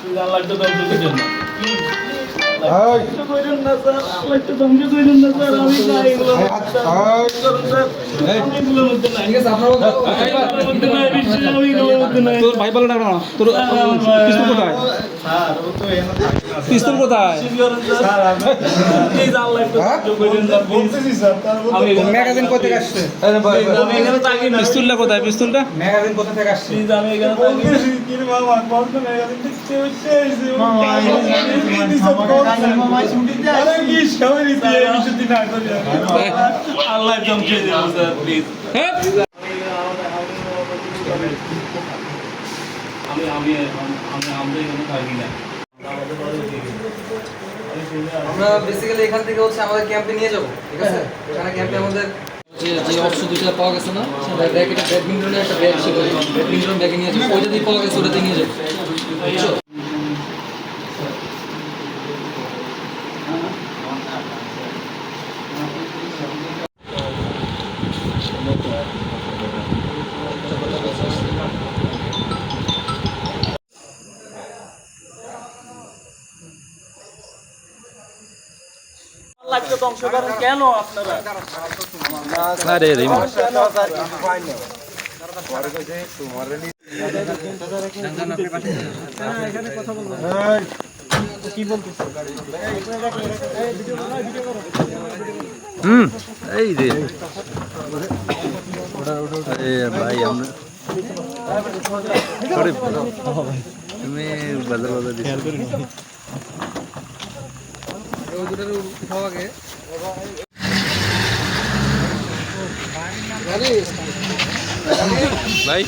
আল্লাহ একটা তোর ভাই বলে ডাক না তোর পিস্তল কোথায়? পিস্তল কোথায়? হ্যাঁ? ম্যাগাজিন কোথা থেকে আসছে? আমি এখানে পিস্তলটা কোথায় পিস্তলটা? ম্যাগাজিন কোথা থেকে আসছে? আমি এখানে থাকি না। আল্লাহ ধ্বংস দেবো স্যার প্লিজ হ্যাঁ আমি আমি আমি আমরা এখানে থাকি না। আমরা বেসিক্যালি এখান থেকে হচ্ছে আমাদের ক্যাম্পে নিয়ে যাব ঠিক আছে? এখানে ক্যাম্পে আমাদের যে যে অস্ত্র দুইটা পাওয়া গেছে না ব্যাগ এটা ব্যাডমিন্টনের একটা ব্যাগ ছিল ব্যাডমিন্টন ব্যাগে নিয়ে যাব। ওইটা দিয়ে পাওয়া গেছে ওটাতে নিয়ে যাব। কেন আপনারা? আরে রে হুম। এই রে আরে ভাই আমরা তুমি বাজার বাজার ভাই